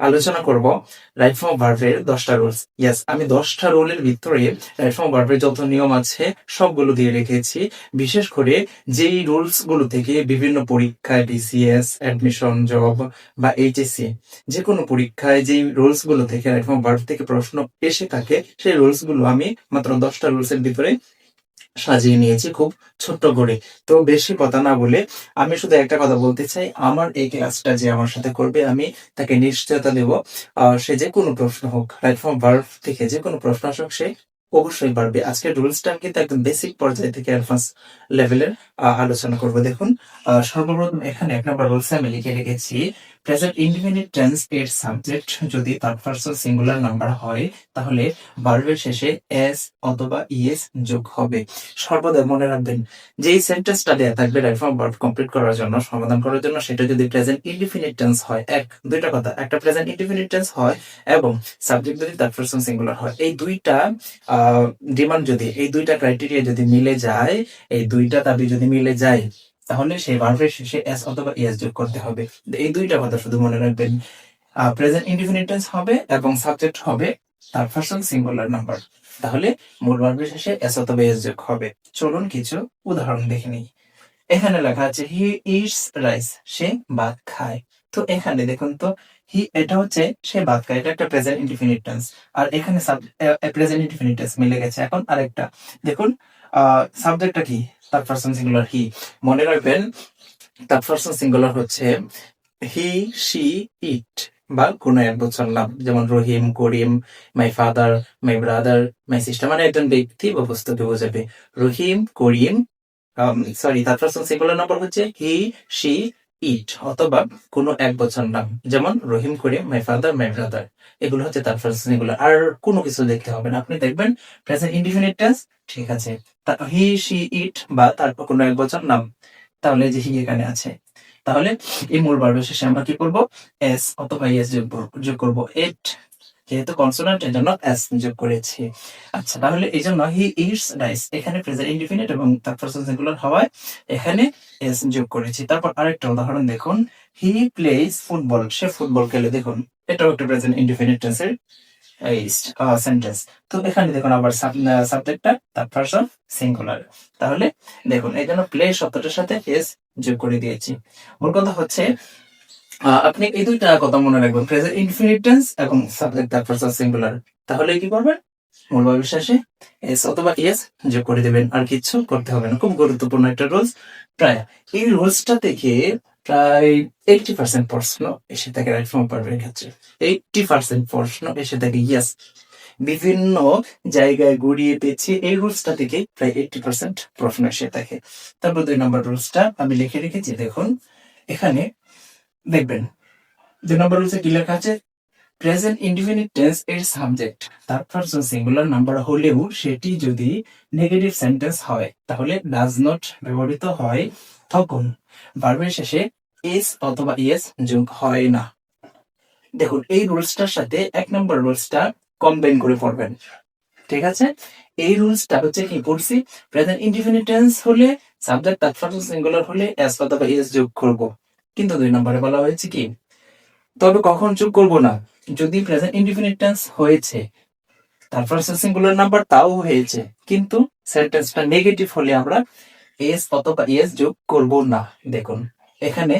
আলোচনা করব right form ভার্বের দশটা রুলস ইয়েস আমি দশটা রুলের ভিতরে রাইট ফর্ম ভার্বের যত নিয়ম আছে, সবগুলো দিয়ে রেখেছি। বিশেষ করে যেই রুলসগুলো থেকে বিভিন্ন পরীক্ষায় বিসিএস অ্যাডমিশন জব বা এইচএসসি যে কোনো পরীক্ষায় যেই রুলসগুলো থেকে রাইট ফর্ম ভার্ব থেকে প্রশ্ন এসে থাকে, সেই রুলসগুলো আমি মাত্র দশটা রুলস এর ভিতরে সাজিয়ে নিয়েছি খুব ছোট্ট করে। তো বেশি কথা না বলে আমি শুধু একটা কথা বলতে চাই। আমার এই ক্লাসটা যে আমার সাথে করবে, আমি তাকে নিশ্চয়তা দেব। সে যে কোনো প্রশ্ন হোক রাইট ফ্রম ভার্ভ থেকে যে কোনো প্রশ্ন আসুক, সে অবশ্যই পারবে। আজকের রুলসটা কিন্তু একদম বেসিক পর্যায় থেকে অ্যাডভান্স লেভেলের আলোচনা করব। দেখুন সর্বপ্রথম এখানে এক নম্বর রুলসে আমি লিখে রেখেছি। প্রেজেন্ট ইন্ডিপেন্ডেন্ট টেন্স এর সাবজেক্ট যদি থার্ড পারসন সিঙ্গুলার নাম্বার হয়, তাহলে ভার্বের শেষে এস অথবা ইএস যোগ হবে। সর্বদা মনে রাখবেন, যেই সেন্টেন্সটা দেয়া থাকবে রাইট ফর্ম ভার্ব কমপ্লিট করার জন্য, সমাধান করার জন্য, সেটা যদি প্রেজেন্ট ইনডিফিনিট টেন্স হয়, এক, দুইটা কথা, একটা প্রেজেন্ট ইনডিফিনিট টেন্স হয় এবং সাবজেক্ট যদি থার্ড পারসন সিঙ্গুলার হয়, এই দুইটা ডিমান্ড যদি, এই দুইটা ক্রাইটেরিয়া যদি মিলে যায়, এই দুইটা দাবি যদি মিলে যায় তাহলে সেই ভার্বের শেষে এস অথবা ইএস যোগ করতে হবে। এই দুইটা কথা শুধু মনে রাখবেন। প্রেজেন্ট ইনডিফিনিট টেন্স হবে এবং সাবজেক্ট হবে থার্ড পারসন সিঙ্গুলার নাম্বার তাহলে মূল ভার্বের শেষে এস অথবা এস যোগ হবে। চলুন কিছু উদাহরণ দেখে নিই। এখানে লেখা আছে হি ইটস রাইস সে ভাত খায়। তো এখানে দেখুন তো হি এটা হচ্ছে সে ভাত খায়, এটা একটা প্রেজেন্ট ইনডিফিনিট টেন্স আর এখানে প্রেজেন্ট ইনডিফিনিট টেন্স মিলে গেছে। এখন আরেকটা। দেখুন সাবজেক্টটা কি? তার পার্সন সিঙ্গুলার হি মনে রাখবেন তার পার্সন সিঙ্গুলার হচ্ছে হি শি ইট বা কোনো এক বছর নাম। যেমন Rahim, Karim my father my brother my sister মানে একজন ব্যক্তি বা বস্তুকে বোঝাবে। রহিম, করিম সরি তার পার্সন সিঙ্গুলার নম্বর হচ্ছে হি শি ইট অথবা কোনো এক বছর নাম যেমন Rahim Karim my father my brother এগুলো হচ্ছে তার পারসন এগুলো। আর কোনো কিছু দেখতে হবে না। আপনি দেখবেন প্রেজেন্ট ইন্ডিফিনিট টেন্স ঠিক আছে। হি শি ইট বা তারপর কোনো এক বছর নাম তাহলে যে হি এখানে আছে। তাহলে এই মূল বার্বের শেষে আমরা কি করব? এস অথবা এস যোগ করব। এট যেহেতু কনসোনান্ট এর জন্য এস যোগ করেছি। আচ্ছা তাহলে এই জন্য হি ইটস রাইস এখানে প্রেজেন্ট ইনডিফিনিট এবং তার পারসন সিঙ্গুলার হওয়ায় এখানে এস যোগ করেছি। তারপর আরেকটা উদাহরণ দেখুন। হি প্লেস ফুটবল সে ফুটবল খেলে, দেখুন, এটাও একটা প্রেজেন্ট ইনডিফিনিট টেন্সের সেন্টেন্স তো এখানে দেখুন আবার সাবজেক্টটা তার পারসন সিঙ্গুলার তাহলে দেখুন, এই জন্য প্লে শব্দটার সাথে এস যোগ করে দিয়েছি। মূল কথা হচ্ছে আপনি এই দুইটা কথা মনে রাখবেন। প্রেজেন্ট ইনফিনিট টেন্স এবং সাবজেক্ট তার পারসন সিঙ্গুলার তাহলে কি করবেন? মূল শেষে এস অথবা এস যোগ করে দেবেন, আর কিছু করতে হবে না। খুব গুরুত্বপূর্ণ একটা রুলস প্রায় এই রুলসটা থেকে প্রায় এইটি পার্সেন্ট প্রশ্ন এসে থাকে রাইট ফর্ম পারবের ক্ষেত্রে। এইটি পার্সেন্ট প্রশ্ন এসে থাকে ইয়াস বিভিন্ন জায়গায় গড়িয়ে পেয়েছি এই রুলসটা থেকে প্রায় এইটি পার্সেন্ট প্রশ্ন এসে থাকে তারপর দুই নম্বর রুলসটা আমি লিখে রেখেছি। দেখুন, এখানে দেখবেন। দুই নম্বর রুলসে কি লেখা আছে? প্রেজেন্ট ইনডিফিনিট টেন্স এর সাবজেক্ট তার পারসন সিঙ্গুলার নাম্বার হলেও সেটি যদি নেগেটিভ সেন্টেন্স হয়, তাহলে ডাজ নট ব্যবহৃত হয় তখন। ভার্বের শেষে এস অথবা ইএস যোগ হয় না। দেখুন, এই রুলসটার সাথে এক নম্বর রুলসটা কম্বাইন করে পড়বেন। ঠিক আছে? এই রুলসটা হচ্ছে কি পড়ছি প্রেজেন্ট ইনডিফিনিট টেন্স হলে সাবজেক্ট তার পারসন সিঙ্গুলার হলে এস অথবা ইএস যোগ করব। কিন্তু দুই নম্বরে বলা হয়েছে কি, তবে কখন যোগ করব না? যদি প্রেজেন্ট ইনডিফিনিট টেন্স হয়েছে তারপর সিঙ্গুলার নাম্বার তাও হয়েছে, কিন্তু সেন্টেন্সটা নেগেটিভ হলে আমরা এস অথবা এস যোগ করব না। দেখুন, এখানে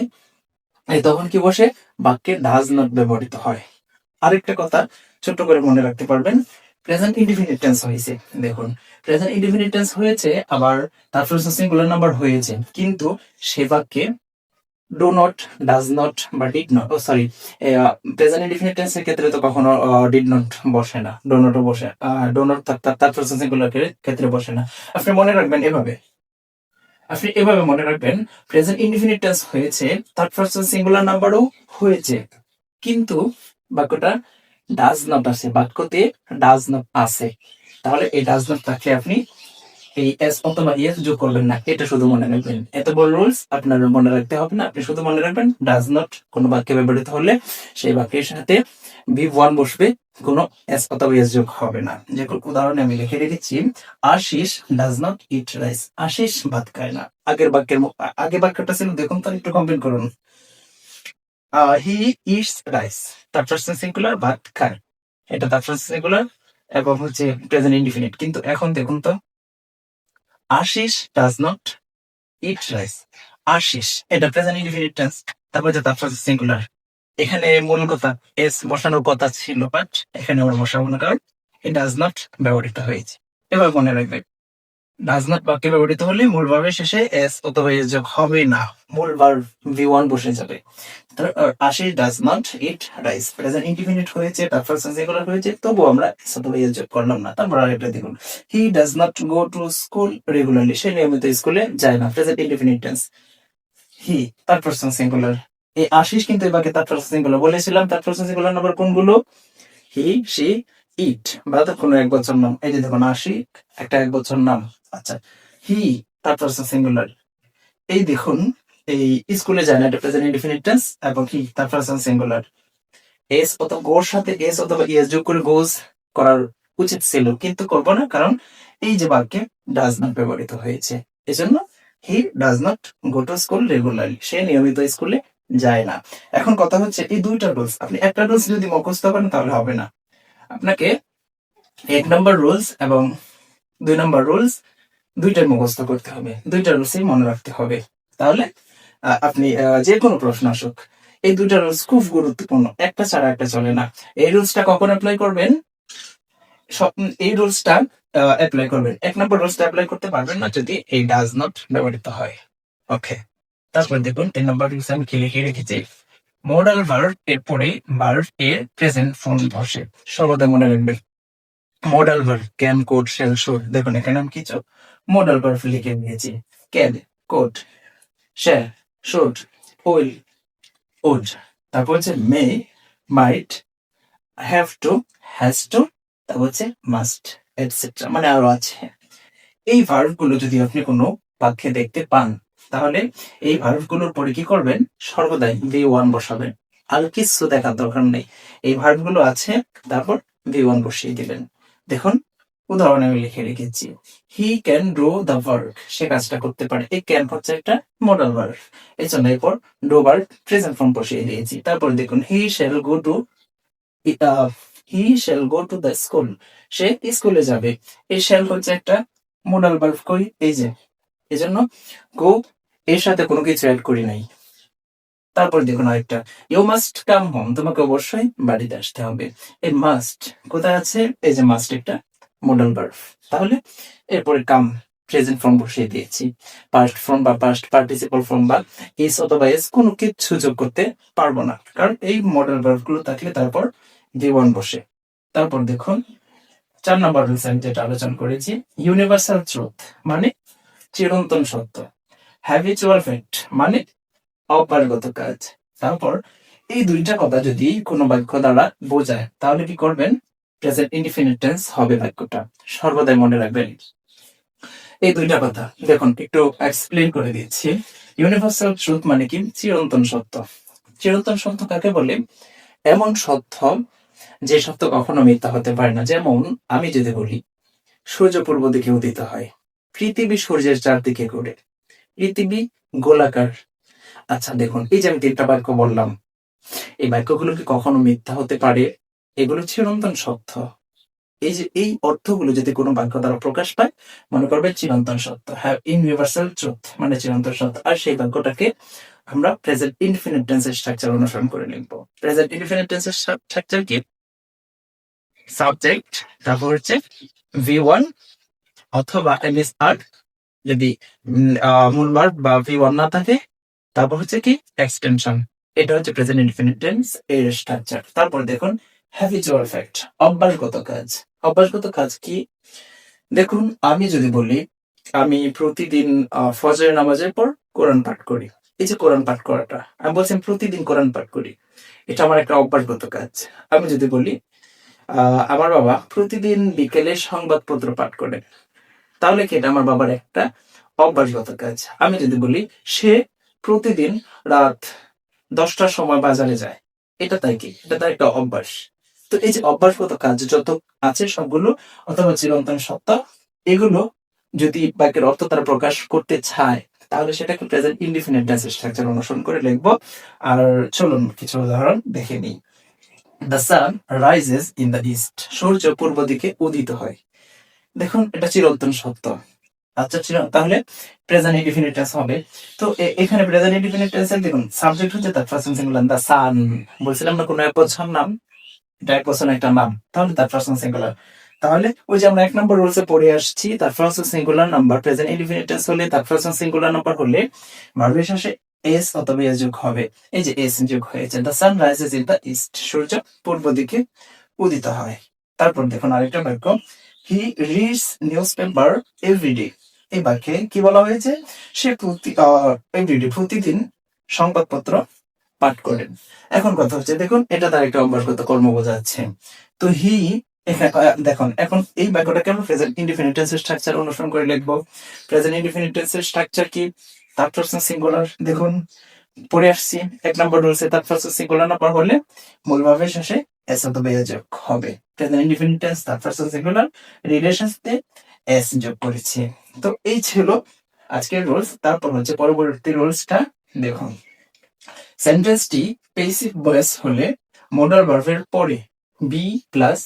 তখন কি বসে? বাক্যে ডাজ নট ব্যবহৃত হয়। আরেকটা কথা ছোট্ট করে মনে রাখতে পারবেন প্রেজেন্ট ইনডিফিনিট টেন্স হয়েছে। দেখুন প্রেজেন্ট ইনডিফিনিট টেন্স হয়েছে, আবার তারপর সিঙ্গুলার নাম্বার হয়েছে, কিন্তু সে বাক্যে ডো নট ডাজ নট বা ডিড নট ও সরি প্রেজেন্ট ইনডিফিনিট টেন্সের ক্ষেত্রে তো কখনো ডিড নট বসে না। ডো নটও বসে ডো নট তার সিঙ্গুলার ক্ষেত্রে বসে না। আপনি মনে রাখবেন এভাবে। আপনি এভাবে মনে রাখবেন প্রেজেন্ট ইনডিফিনিট টেন্স হয়েছে, তার পারসন সিঙ্গুলার নাম্বারও হয়েছে। কিন্তু বাক্যটা ডাজ নট আছে, বাক্যতে ডাজ নট আছে। তাহলে এই ডাজ নট থাকলে আপনি এই এস অথবা ইএস যোগ করবেন না, এটা শুধু মনে রাখবেন। এত বড় রুলস আপনার মনে রাখতে হবে না, আপনি শুধু মনে রাখবেন ডাজ নট কোনো বাক্যে ব্যবহৃত হলে সেই বাক্যের সাথে বি ওয়ান বসবে, কোনো এস অথবা এস যোগ হবে না। যে উদাহরণে আমি লিখে রেখেছি, Ashis does not eat rice Ashis ভাত খায় না। আগের বাক্যের আগে বাক্যটা ছিল দেখুন তো, একটু কমপ্লেন করুন। হি ইটস রাইস তার পার্সন সিঙ্গুলার ভাত খায়। এটা তার পার্সন সিঙ্গুলার এবং হচ্ছে প্রেজেন্ট ইনডিফিনিট কিন্তু এখন দেখুন তো Ashis does not eat rice Ashis এটা প্রেজেন্ট ইনডিফিনিট টেন্স তারপর যে তারপর সিঙ্গুলার এখানে মূল কথা এস বসানোর কথা ছিল বাট এখানে আমরা বসাবো না, কারণ it ডাজ নট ব্যবহৃত হয়েছে। এবার মনে রাখবে ডাজ নট বাক্যে ব্যবহৃত হলে মূল ভাবের শেষে এস অথবা এস যোগ হবে না। মূল ভার্ব ভি ওয়ান বসে যাবে। Ashis does not eat, rice. Present indefinite হয়েছে তারপর সিঙ্গুলার হয়েছে তবু আমরা এস অথবা এস যোগ করলাম না। তারপর আরেকটা দেখুন। He does not go to school regularly সে নিয়মিত স্কুলে যায় না। প্রেজেন্ট ইন্ডিফিনিট টেন্স হি তার পার্সন সিঙ্গুলার এই আশিস কিন্তু এই বাক্যে তার সিঙ্গুলার বলেছিলাম। তার পার্সন সিঙ্গুলার নাম্বার কোনগুলো? হি সি ইট বা কোনো এক বছর নাম। এই যে দেখুন, আশিক, একটা এক বছর নাম। আচ্ছা হি তার পার্সন সিঙ্গুলার এই দেখুন, এই স্কুলে যায় না প্রেজেন্ট ইনডিফিনিট টেন্স এবং হি তার পার্সন সিঙ্গুলার এস অথবা গোর সাথে এস অথবা ইএস যোগ করে গোজ করার উচিত ছিল, কিন্তু করব না, কারণ এই যে বাক্যে ডাজ নট ব্যবহৃত হয়েছে। এজন্য he does not go to school regularly সে নিয়মিত স্কুলে যায় না। এখন কথা হচ্ছে, এই দুইটা রুলস আপনি একটা রুলস যদি মুখস্থ করেন, তাহলে হবে না। আপনাকে এক নম্বর রুলস এবং দুই নম্বর রুলস দুইটাই মুখস্থ করতে হবে দুইটা রুলসই মনে রাখতে হবে। তাহলে আপনি যে কোনো প্রশ্ন আসুক এই দুইটা রুলস খুব গুরুত্বপূর্ণ একটা ছাড়া একটা চলে না। এই রুলসটা কখন অ্যাপ্লাই করবেন? এই রুলসটা অ্যাপ্লাই করবেন। এক নম্বর রুলসটা অ্যাপ্লাই করতে পারবেন না যদি এই ডাজ নট ব্যবহৃত হয়। ওকে তারপর দেখুন তিন নম্বর রুলস আমি কি লিখে রেখেছি? মডাল ভার্ব এর পরে ভার্ব এর প্রেজেন্ট ফর্ম বসে। সর্বদা মনে রাখবেন modal verb can could shall should দেখুন এখানে আমি কিছু মডাল ভার্ব লিখে নিয়েছি। Can could shall should will would তারপর হচ্ছে may might have to has to তারপর হচ্ছে মাস্ট এটসেট্রা মানে আরও আছে। এই ভার্বগুলো যদি আপনি কোনো বাক্যে দেখতে পান, তাহলে এই ভার্বগুলোর পরে কি করবেন? সর্বদাই ভি ওয়ান বসাবেন। আর কিছু দেখার দরকার নেই। এই ভার্বগুলো আছে, তারপর ভি ওয়ান বসিয়ে দিলেন দেখুন, উদাহরণ আমি লিখে রেখেছি। He can draw the work সে কাজটা করতে পারে। এই ক্যান হচ্ছে একটা মডেল ভার্ব এই জন্য এরপর ডো ভার্ব প্রেজেন্ট ফর্ম বসিয়ে দিয়েছি। তারপর দেখুন he shall go to he shall go to the school সে স্কুলে যাবে। এই শ্যাল হচ্ছে একটা মডেল ভার্ব কই এই যে এই জন্য গো এর সাথে কোনো কিছু অ্যাড করি নাই। তারপর দেখুন আরেকটা। ইউ মাস্ট কাম হোম তোমাকে অবশ্যই বাড়িতে আসতে হবে। এই মাস্ট কোথায় আছে? এই যে মাস্ট একটা মডেল বার্ফ তাহলে এরপরে কাম প্রেজেন্ট ফর্ম বসিয়ে দিয়েছি। পাস্ট ফর্ম বা পাস্ট পার্টিসিপাল ফর্ম বা এস অথবা এস কোনো কিছু যোগ করতে পারব না। কারণ এই মডেলগুলো থাকলে তারপর ভি ওয়ান বসে। তারপর দেখুন, চার নম্বর রুলস আমি যেটা আলোচনা করেছি। ইউনিভার্সাল ট্রুথ মানে চিরন্তন সত্য। হ্যাবিচুয়াল ফ্যাক্ট মানে অপারগত কাজ। তারপর এই দুইটা কথা যদি কোনো বাক্য দ্বারা বোঝায়, তাহলে কি করবেন? প্রেজেন্ট ইনডিফিনিট হবে বাক্যটা। সর্বদাই মনে রাখবেন। এই দুইটা কথা, দেখুন, একটু এক্সপ্লেন করে দিচ্ছি। ইউনিভার্সাল ট্রুথ মানে কি? চিরন্তন সত্য। চিরন্তন সত্য কাকে বলে? এমন সত্য যে সত্য কখনো মিথ্যা হতে পারে না। যেমন, আমি যদি বলি, সূর্য পূর্ব দিকে উদিত হয়, পৃথিবী সূর্যের চারদিকে ঘুরে, পৃথিবী গোলাকার আচ্ছা দেখুন, এই যে আমি তিনটা বাক্য বললাম, এই বাক্যগুলো কি কখনো মিথ্যা হতে পারে? এগুলো চিরন্তন সত্য। এই যে, এই অর্থগুলো যদি কোনো বাক্য দ্বারা প্রকাশ পায়, মনে করবে চিরন্তন সত্য। হ্যাভ ইউনিভার্সাল ট্রুথ মানে চিরন্তন সত্য। আর সেই বাক্যটাকে আমরা প্রেজেন্ট ইনফিনিট টেন্সের স্ট্রাকচার অনুসরণ করে লিখব। প্রেজেন্ট ইনফিনিট টেন্সের স্ট্রাকচার কি? সাবজেক্ট তারপর হচ্ছে ভি ওয়ান অথবা এমএস আর যদি মূল ভার্ব বা ভি ওয়ান না থাকে তারপর হচ্ছে কি এক্সটেনশন এটা হচ্ছে প্রেজেন্ট ইনফিনিট টেন্স এর স্ট্রাকচার তারপর দেখুন হ্যাবিচুয়াল ফ্যাক্ট অভ্যাসগত কাজ। অভ্যাসগত কাজ কি? দেখুন, আমি যদি বলি, আমি প্রতিদিন ফজরের নামাজের পর কোরআন পাঠ করি। এই যে কোরআন পাঠ করাটা, আমি বলছি প্রতিদিন কোরআন পাঠ করি। এটা আমার একটা অভ্যাসগত কাজ। আমি যদি বলি আমার বাবা প্রতিদিন বিকেলে সংবাদপত্র পাঠ করেন। তাহলে কি এটা আমার বাবার একটা অভ্যাসগত কাজ? আমি যদি বলি, সে প্রতিদিন রাত দশটার সময় বাজারে যায়। এটা তাই কি? এটা তার একটা অভ্যাস। তো এই যে অভ্যাসগত কাজ যত আছে সবগুলো, অথবা চিরন্তন সত্তা এগুলো যদি বাক্যের অর্থ তারা প্রকাশ করতে চায়, তাহলে সেটাকে প্রেজেন্ট ইনডিফিনিট টেন্স স্ট্রাকচার অনুসরণ করে লিখব। আর চলুন কিছু উদাহরণ দেখে নিই। The sun rises in the east সূর্য পূর্ব দিকে উদিত হয়। দেখুন, এটা চিরন্তন সত্য। আচ্ছা ছিল। তাহলে প্রেজেন্ট ইনডিফিনিট টেন্স হবে। তো এখানে প্রেজেন্ট ইনডিফিনিট টেন্সের দেখুন সাবজেক্ট হচ্ছে তার পারসন সিঙ্গুলার দ্য সান বলছিলাম না কোনো এক বছর নাম, এটা এক বছর একটা নাম। তাহলে তার পারসন সিঙ্গুলার তাহলে ওই যে আমরা এক নম্বর রুলসে পড়ে আসছি, তার person singular number present indefinite tense হলে তার পারসন সিঙ্গুলার নাম্বার হলে ভার্বের শেষে এস অথবা এস যোগ হবে। এই যে এস যোগ হয়েছে the sun rises in the east সূর্য পূর্ব দিকে উদিত হয়। তারপর দেখুন আরেকটা বাক্য he reads newspaper everyday এই বাক্যে কি বলা হয়েছে? সে প্রতি এভরিডে প্রতিদিন সংবাদপত্র পাঠ করেন। এখন কথা হচ্ছে, দেখুন, এটা তার একটা অভ্যাসগত কর্ম বোঝাচ্ছে তো হি দেখুন, এখন এই বাক্যটাকে আমরা প্রেজেন্ট ইনডিফিনিট টেন্সের স্ট্রাকচার অনুসরণ করে লিখব। প্রেজেন্ট ইনডিফিনিট টেন্সের স্ট্রাকচার কি? তার পারসন সিঙ্গুলার দেখুন, পড়ে আসছি। এক নম্বর রুলসে তার পারসন সিঙ্গুলার নাম্বার হলে মূল ভাবের শেষে এস অথবা এ যোগ হবে। প্রেজেন্ট ইনডিফিনিট টেন্স তার পারসন সিঙ্গুলার রিলেশনসতে এস যোগ করেছি। তো এই ছিল আজকের রুলস তারপর হচ্ছে পরবর্তী রুলসটা দেখুন। সেন্টেন্সটি পেসিভ ভয়েস হলে মোডাল ভার্বের পরে বি প্লাস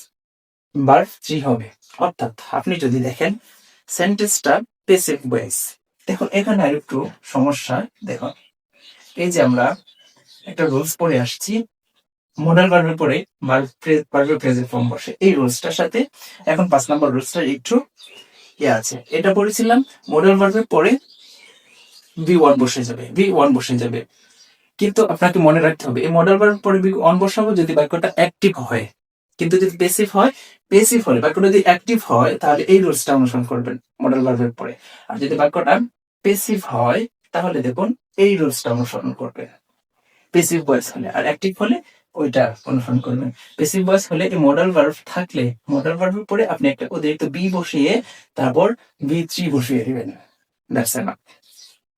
ভার্ব থ্রি হবে। অর্থাৎ আপনি যদি দেখেন সেন্টেন্সটা পেসিভ ভয়েস দেখুন, এখানে আর একটু সমস্যা, দেখুন। এই যে আমরা একটা রুলস পড়ে আসছি মোডাল ভার্বের পরে ভার্বের প্রেজেন্ট ফর্ম বসে। এই রুলসটার সাথে এখন পাঁচ নম্বর রুলসটা একটু ইয়ে আছে? এটা পড়েছিলাম মোডাল ভার্বের পরে বি ওয়ান বসে যাবে বি ওয়ান বসে যাবে। কিন্তু আপনাকে মনে রাখতে হবে, এই মডেল ভার্ব পরে বি অন বসাবো যদি বাক্যটা অ্যাক্টিভ হয়। কিন্তু যদি পেসিভ হয় পেসিভ হলে বাক্যটা যদি অ্যাক্টিভ হয়, তাহলে এই রুলসটা অনুসরণ করবেন মডেল ভার্বের পরে। আর যদি বাক্যটা পেসিভ হয়, তাহলে দেখুন এই রুলসটা অনুসরণ করবেন। পেসিভ ভয়েস হলে, আর অ্যাক্টিভ হলে ওইটা অনুসরণ করবেন। পেসিভ ভয়েস হলে এই মডেল ভার্ব থাকলে মডেল ভার্বের পরে আপনি একটা অতিরিক্ত বি বসিয়ে, তারপর বি থ্রি বসিয়ে দিবেন। দ্যাটস এনাফ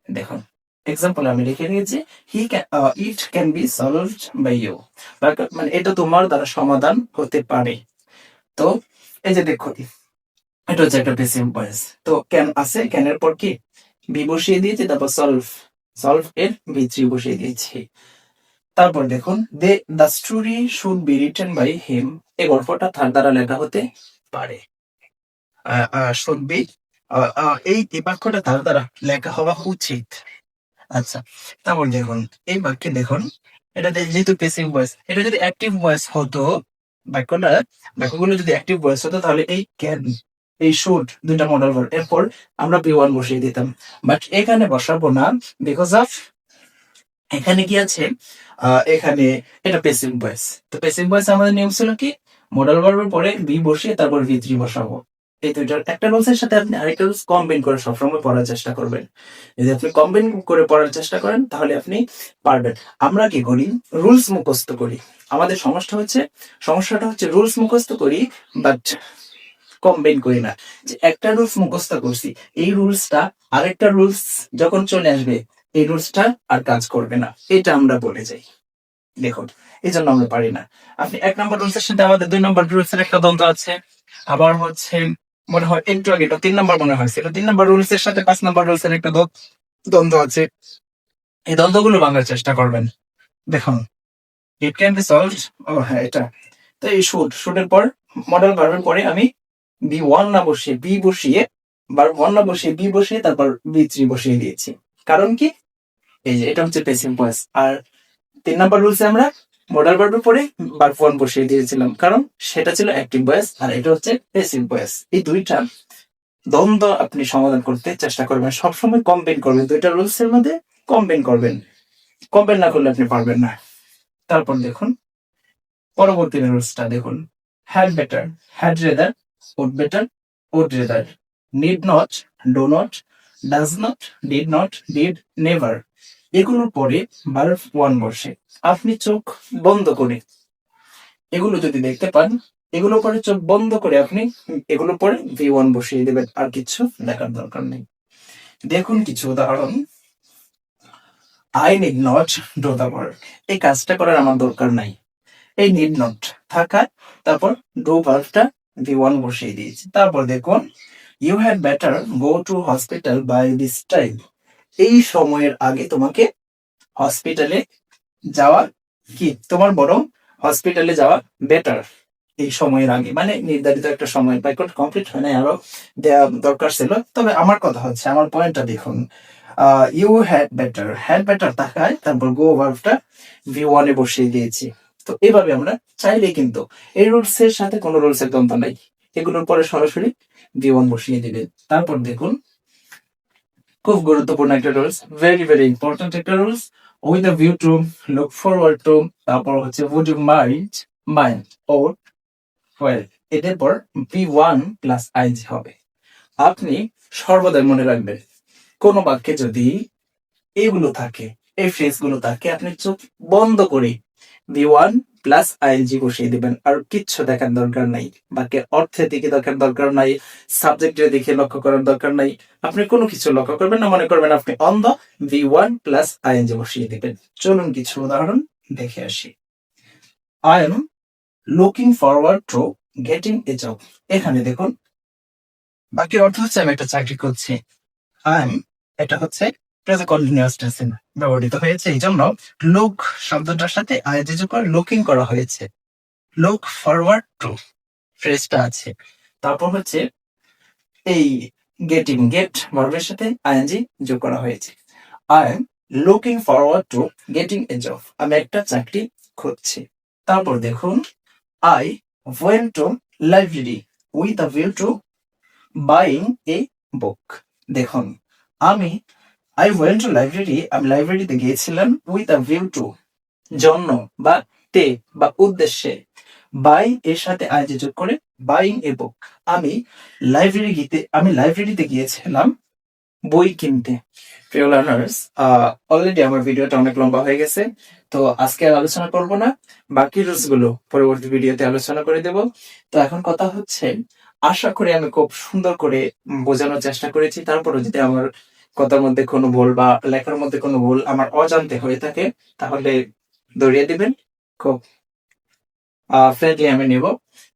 দেখুন এক্সাম্পল আমি লিখে নিয়েছি। He it can be solved by you মানে এটা তোমার দ্বারা সমাধান হতে পারে। তো, এই যে দেখো এটা হচ্ছে একটা পেসিভ ভয়েস তো ক্যান আছে ক্যানের পর কি? বি বসিয়ে দিয়েছি, তারপর সলভ সলভ এর বি থ্রি বসিয়ে দিয়েছি। তারপর দেখুন, they, the story should be written by him. এই গল্পটা তার দ্বারা লেখা হতে পারে। শুড বি এই বাক্যটা তার দ্বারা লেখা হওয়া উচিত। আচ্ছা তারপর দেখুন, এই বাক্যে দেখুন, এটা যেহেতু পেসিভ ভয়েস এটা যদি অ্যাক্টিভ ভয়েস হতো, বাক্যটা, বাক্যগুলো যদি অ্যাক্টিভ ভয়েস হতো, তাহলে এই ক্যান এই শুড দুইটা মডেল ভার্ব এরপর আমরা বি ওয়ান বসিয়ে দিতাম। বাট এখানে বসাবো না বিকজ অফ এখানে কি আছে? এখানে এটা পেসিভ ভয়েস তো পেসিভ ভয়েস আমাদের নিয়ম ছিল কি? মডেল ভার্বের পরে বি বসিয়ে তারপর ভি থ্রি বসাবো। এই দুইটার একটা রুলসের সাথে আপনি আরেকটা রুলস কম্বাইন করে সবসময় পড়ার চেষ্টা করবেন। যদি আপনি কম্বাইন করে পড়ার চেষ্টা করেন, তাহলে আপনি পারবেন। আমরা কি করি? রুলস মুখস্থ করি। আমাদের সমস্যা হচ্ছে, সমস্যাটা হচ্ছে রুলস মুখস্থ করি বাট কম্বাইন করি না। যে একটা রুলস মুখস্থ করছি, এই রুলসটা আরেকটা রুলস যখন চলে আসবে এই রুলসটা আর কাজ করবে না। এটা আমরা বলে যাই। দেখুন এই জন্য আমরা পারি না। আপনি এক নম্বর রুলসের সাথে আমাদের দুই নম্বর রুলসের একটা দ্বন্দ্ব আছে। আবার হচ্ছে, মনে হয় একটু আগে এটা তিন নম্বর মনে হয়েছিল তিন নম্বর রুলসের সাথে পাঁচ নম্বর রুলসের একটা দ্বন্দ্ব আছে। এই দ্বন্দ্বগুলো ভাঙার চেষ্টা করবেন। দেখুন ইট ক্যান বি সলভড ও হ্যাঁ এটা। তো এই শুট শুটের পর মডেল ভার্বের পরে আমি বি ওয়ান না বসিয়ে বি বসিয়ে বার ওয়ান না বসিয়ে বি বসিয়ে, তারপর বি থ্রি বসিয়ে দিয়েছি। কারণ কি? এই যে, এটা হচ্ছে পেসিভ ভয়েস আর তিন নাম্বার রুলসে আমরা মডেল ভার্বের পরে বার ওয়ান বসিয়ে দিয়েছিলাম, কারণ সেটা ছিল অ্যাক্টিভ ভয়েস আর এটা হচ্ছে পেসিভ ভয়েস এই দুইটা দ্বন্দ্ব আপনি সমাধান করতে চেষ্টা করবেন। সবসময় কম্বাইন করবেন। দুইটা রুলস এর মধ্যে কম্বাইন করবেন। কম্বাইন না করলে আপনি পারবেন না। তারপর দেখুন, পরবর্তী রুলসটা দেখুন। Had better had rather would better would rather need not do not does not did not did never এগুলোর পরে বার্ফ ওয়ান বসে। আপনি চোখ বন্ধ করে এগুলো যদি দেখতে পান এগুলো পরে চোখ বন্ধ করে আপনি এগুলো পরে ভি ওয়ান বসিয়ে দেবেন, আর কিছু দেখার দরকার নেই। দেখুন কিছু উদাহরণ। I need not do the work এই কাজটা করার আমার দরকার নাই। এই নিড নট থাকা তারপর ডো ভার্বটা ভি ওয়ান বসিয়ে দিয়েছি। তারপর দেখুন you had better go to hospital by this time এই সময়ের আগে তোমাকে হসপিটালে যাওয়া কি? তোমার বরং হসপিটালে যাওয়া বেটার এই সময়ের আগে। মানে নির্ধারিত একটা সময় বাইকট কমপ্লিট হয় না আরও দেওয়া দরকার ছিল। তবে আমার কথা হচ্ছে, আমার পয়েন্টটা দেখুন। You had better had better তাকায় তারপর গো ভার্ভটা ভি ওয়ানে বসিয়ে দিয়েছি। তো এভাবে আমরা চাইলে কিন্তু এই রুলস এর সাথে কোনো রুলস এর দ্বন্দ্ব নাই। এগুলোর পরে সরাসরি ভি ওয়ান বসিয়ে দিবে। তারপর দেখুন খুব গুরুত্বপূর্ণ একটা রুলস ভেরি ভেরি ইম্পর্টেন্ট একটা rules with a view to look forward to তারপর হচ্ছে would you mind mind or well এদের পর বি ওয়ান প্লাস আইজি হবে। আপনি সর্বদাই মনে রাখবেন, কোন বাক্যে যদি এগুলো থাকে, এই ফ্রেজগুলো থাকে, আপনি চোখ বন্ধ করে বি ওয়ান প্লাস আইএনজি বসিয়ে দিবেন। আর কিচ্ছু দেখার দরকার নাই। বাক্যের অর্থের দিকে দেখার দরকার নাই। সাবজেক্টের দিকে লক্ষ্য করার দরকার নাই। আপনি কোনো কিছু লক্ষ্য করবেন না, মনে করবেন আপনি অন্ধ ভি ওয়ান প্লাস আইএনজি বসিয়ে দিবেন। চলুন কিছু উদাহরণ দেখে আসি। I am looking forward to getting a job এখানে দেখুন। বাকি অর্থ হচ্ছে আমি একটা চাকরি করছি। আই এম এটা হচ্ছে প্রেজেন্ট কন্টিনিউয়াস টেন্সে ব্যবহৃত হয়েছে। এই জন্য লুক শব্দটার সাথে আইএনজি যোগ করে লুকিং করা হয়েছে। লুক ফরওয়ার্ড টু ফ্রেজটা আছে। তারপর হচ্ছে এই গেটিং গেট ভার্বের সাথে আইএনজি যোগ করা হয়েছে। I am looking forward to getting a job আমি একটা চাকরি খুঁজছি। তারপর দেখুন I went to library with a view to buying a book দেখুন, আমি আই ওয়েন টু লাইব্রেরি আমি লাইব্রেরিতে গিয়েছিলাম উইথ আ ভিউ টু জন্য বা তে বা উদ্দেশ্যে। বাই এর সাথে আইজি যোগ করে বাইং এ বুক আমি লাইব্রেরি গিতে, আমি লাইব্রেরিতে গিয়েছিলাম বই কিনতে। প্রিয় লার্নার্স অলরেডি আমার ভিডিওটা অনেক লম্বা হয়ে গেছে, তো আজকে আর আলোচনা করব না। বাকি রুলসগুলো পরবর্তী ভিডিওতে আলোচনা করে দেব। তো এখন কথা হচ্ছে, আশা করি আমি খুব সুন্দর করে বোঝানোর চেষ্টা করেছি। তারপরে যদি আমার কথার মধ্যে কোনো ভুল বা লেখার মধ্যে কোনো ভুল আমার অজান্তে হয়ে থাকে, তাহলে দৌড়িয়ে দিবেন। খুব ফ্রেন্ডলি আমি নেব।